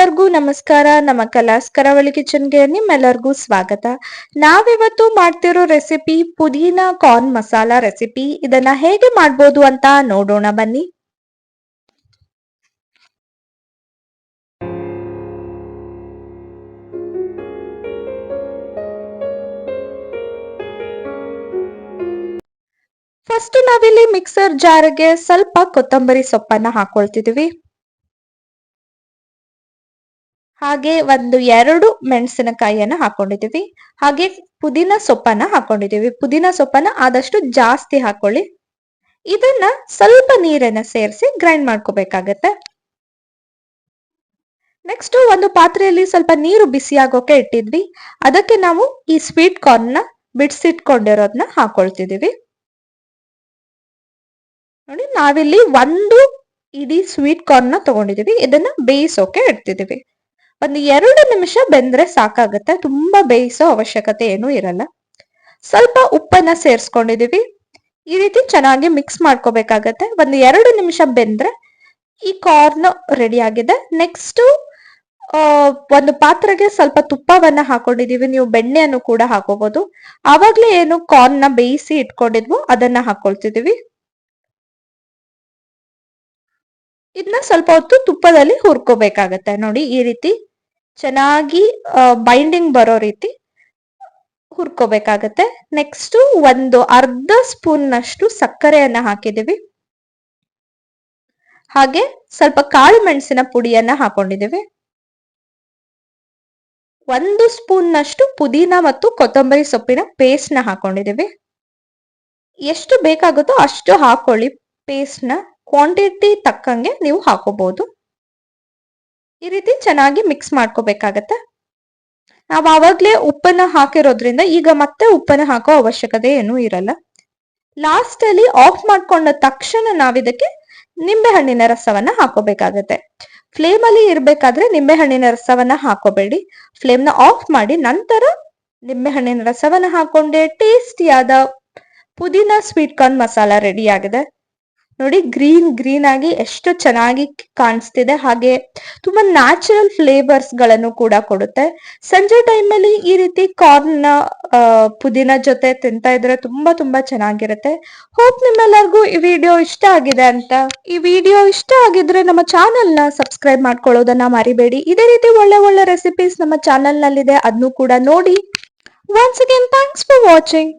ಎಲ್ಲರಿಗೂ ನಮಸ್ಕಾರ. ನಮ್ಮ ಕಲಾಸ್ ಕರಾವಳಿ ಕಿಚನ್ಗೆ ನಿಮ್ಮೆಲ್ಲರಿಗೂ ಸ್ವಾಗತ. ನಾವಿವತ್ತು ಮಾಡ್ತಿರೋ ರೆಸಿಪಿ ಪುದೀನಾ ಕಾರ್ನ್ ಮಸಾಲಾ ರೆಸಿಪಿ. ಇದನ್ನ ಹೇಗೆ ಮಾಡ್ಬೋದು ಅಂತ ನೋಡೋಣ ಬನ್ನಿ. ಫಸ್ಟ್ ನಾವಿಲ್ಲಿ ಮಿಕ್ಸರ್ ಜಾರ್ಗೆ ಸ್ವಲ್ಪ ಕೊತ್ತಂಬರಿ ಸೊಪ್ಪನ್ನ ಹಾಕೊಳ್ತಿದೀವಿ ಹಾಗೆ ಒಂದು ಎರಡು ಮೆಣಸಿನಕಾಯಿಯನ್ನ ಹಾಕೊಂಡಿದ್ದೀವಿ. ಹಾಗೆ ಪುದೀನ ಸೊಪ್ಪನ್ನ ಹಾಕೊಂಡಿದ್ದೀವಿ. ಪುದೀನ ಸೊಪ್ಪನ್ನ ಆದಷ್ಟು ಜಾಸ್ತಿ ಹಾಕೊಳ್ಳಿ. ಇದನ್ನ ಸ್ವಲ್ಪ ನೀರನ್ನ ಸೇರಿಸಿ ಗ್ರೈಂಡ್ ಮಾಡ್ಕೋಬೇಕಾಗತ್ತೆ. ನೆಕ್ಸ್ಟ್ ಒಂದು ಪಾತ್ರೆಯಲ್ಲಿ ಸ್ವಲ್ಪ ನೀರು ಬಿಸಿ ಆಗೋಕೆ ಇಟ್ಟಿದ್ವಿ. ಅದಕ್ಕೆ ನಾವು ಈ ಸ್ವೀಟ್ ಕಾರ್ನ್ನ ಬಿಡಿಸಿಟ್ಕೊಂಡಿರೋದನ್ನ ಹಾಕೊಳ್ತಿದೀವಿ ನೋಡಿ, ನಾವಿಲ್ಲಿ ಒಂದು ಇಡೀ ಸ್ವೀಟ್ ಕಾರ್ನ್ನ ತಗೊಂಡಿದೀವಿ ಇದನ್ನ ಬೇಯಿಸೋಕೆ ಇಡ್ತಿದೀವಿ ಒಂದು ಎರಡು ನಿಮಿಷ ಬೆಂದ್ರೆ ಸಾಕಾಗತ್ತೆ. ತುಂಬಾ ಬೇಯಿಸೋ ಅವಶ್ಯಕತೆ ಏನೂ ಇರಲ್ಲ. ಸ್ವಲ್ಪ ಉಪ್ಪನ್ನ ಸೇರಿಸ್ಕೊಂಡಿದೀವಿ. ಈ ರೀತಿ ಚೆನ್ನಾಗಿ ಮಿಕ್ಸ್ ಮಾಡ್ಕೋಬೇಕಾಗತ್ತೆ. ಒಂದು ಎರಡು ನಿಮಿಷ ಬೆಂದ್ರೆ ಈ ಕಾರ್ನ್ ರೆಡಿ ಆಗಿದೆ. ನೆಕ್ಸ್ಟ್ ಒಂದು ಪಾತ್ರೆಗೆ ಸ್ವಲ್ಪ ತುಪ್ಪವನ್ನ ಹಾಕೊಂಡಿದೀವಿ. ನೀವು ಬೆಣ್ಣೆಯನ್ನು ಕೂಡ ಹಾಕೋಬಹುದು ಆವಾಗ್ಲೇ ಏನು ಕಾರ್ನ್ನ ಬೇಯಿಸಿ ಇಟ್ಕೊಂಡಿದ್ವು ಅದನ್ನ ಹಾಕೊಳ್ತಿದೀವಿ. ಇದನ್ನ ಸ್ವಲ್ಪ ಹೊತ್ತು ತುಪ್ಪದಲ್ಲಿ ಹುರ್ಕೋಬೇಕಾಗತ್ತೆ. ನೋಡಿ ಈ ರೀತಿ ಚೆನ್ನಾಗಿ ಬೈಂಡಿಂಗ್ ಬರೋ ರೀತಿ ಹುರ್ಕೋಬೇಕಾಗತ್ತೆ. ನೆಕ್ಸ್ಟ್ ಒಂದು ಅರ್ಧ ಸ್ಪೂನ್ ನಷ್ಟು ಸಕ್ಕರೆಯನ್ನ ಹಾಗೆ ಸ್ವಲ್ಪ ಕಾಳು ಮೆಣಸಿನ ಪುಡಿಯನ್ನ ಒಂದು ಸ್ಪೂನ್ ನಷ್ಟು ಪುದೀನ ಮತ್ತು ಕೊತ್ತಂಬರಿ ಸೊಪ್ಪಿನ ಪೇಸ್ಟ್ನ ಎಷ್ಟು ಬೇಕಾಗುತ್ತೋ ಅಷ್ಟು ಹಾಕೊಳ್ಳಿ. ಪೇಸ್ಟ್ನ ಕ್ವಾಂಟಿಟಿ ತಕ್ಕಂಗೆ ನೀವು ಹಾಕೋಬಹುದು ಈ ರೀತಿ ಚೆನ್ನಾಗಿ ಮಿಕ್ಸ್ ಮಾಡ್ಕೋಬೇಕಾಗತ್ತೆ. ನಾವು ಆವಾಗಲೇ ಉಪ್ಪನ್ನ ಹಾಕಿರೋದ್ರಿಂದ ಈಗ ಮತ್ತೆ ಉಪ್ಪನ್ನ ಹಾಕೋ ಅವಶ್ಯಕತೆ ಏನೂ ಇರಲ್ಲ. ಲಾಸ್ಟ್ ಅಲ್ಲಿ ಆಫ್ ಮಾಡ್ಕೊಂಡ ತಕ್ಷಣ ನಾವಿದಕ್ಕೆ ನಿಂಬೆ ಹಣ್ಣಿನ ರಸವನ್ನ ಹಾಕೋಬೇಕಾಗತ್ತೆ. ಫ್ಲೇಮ್ ಅಲ್ಲಿ ಇರ್ಬೇಕಾದ್ರೆ ನಿಂಬೆ ಹಣ್ಣಿನ ರಸವನ್ನ ಹಾಕೋಬೇಡಿ. ಫ್ಲೇಮ್ನ ಆಫ್ ಮಾಡಿ ನಂತರ ನಿಂಬೆ ಹಣ್ಣಿನ ರಸವನ್ನ ಹಾಕೊಂಡೆ ಟೇಸ್ಟಿಯಾದ ಪುದೀನ ಸ್ವೀಟ್ ಕಾರ್ನ್ ಮಸಾಲ ರೆಡಿ ಆಗಿದೆ. ನೋಡಿ ಗ್ರೀನ್ ಗ್ರೀನ್ ಆಗಿ ಎಷ್ಟು ಚೆನ್ನಾಗಿ ಕಾಣಿಸ್ತಿದೆ. ಹಾಗೆ ತುಂಬಾ ನ್ಯಾಚುರಲ್ ಫ್ಲೇವರ್ಸ್ಗಳನ್ನು ಕೂಡ ಕೊಡುತ್ತೆ. ಸಂಜೆ ಟೈಮ್ ಅಲ್ಲಿ ಈ ರೀತಿ ಕಾರ್ನ್ ಪುದೀನ ಜೊತೆ ತಿಂತಾ ಇದ್ರೆ ತುಂಬಾ ತುಂಬಾ ಚೆನ್ನಾಗಿರುತ್ತೆ. ಹೋಪ್ ನಿಮ್ಮೆಲ್ಲರಿಗೂ ಈ ವಿಡಿಯೋ ಇಷ್ಟ ಆಗಿದೆ ಅಂತ. ಈ ವಿಡಿಯೋ ಇಷ್ಟ ಆಗಿದ್ರೆ ನಮ್ಮ ಚಾನೆಲ್ನ ಸಬ್ಸ್ಕ್ರೈಬ್ ಮಾಡ್ಕೊಳ್ಳೋದನ್ನ ಮರಿಬೇಡಿ. ಇದೇ ರೀತಿ ಒಳ್ಳೆ ಒಳ್ಳೆ ರೆಸಿಪೀಸ್ ನಮ್ಮ ಚಾನೆಲ್ ನಲ್ಲಿದೆ. ಅದನ್ನು ಕೂಡ ನೋಡಿ. Once again thanks for watching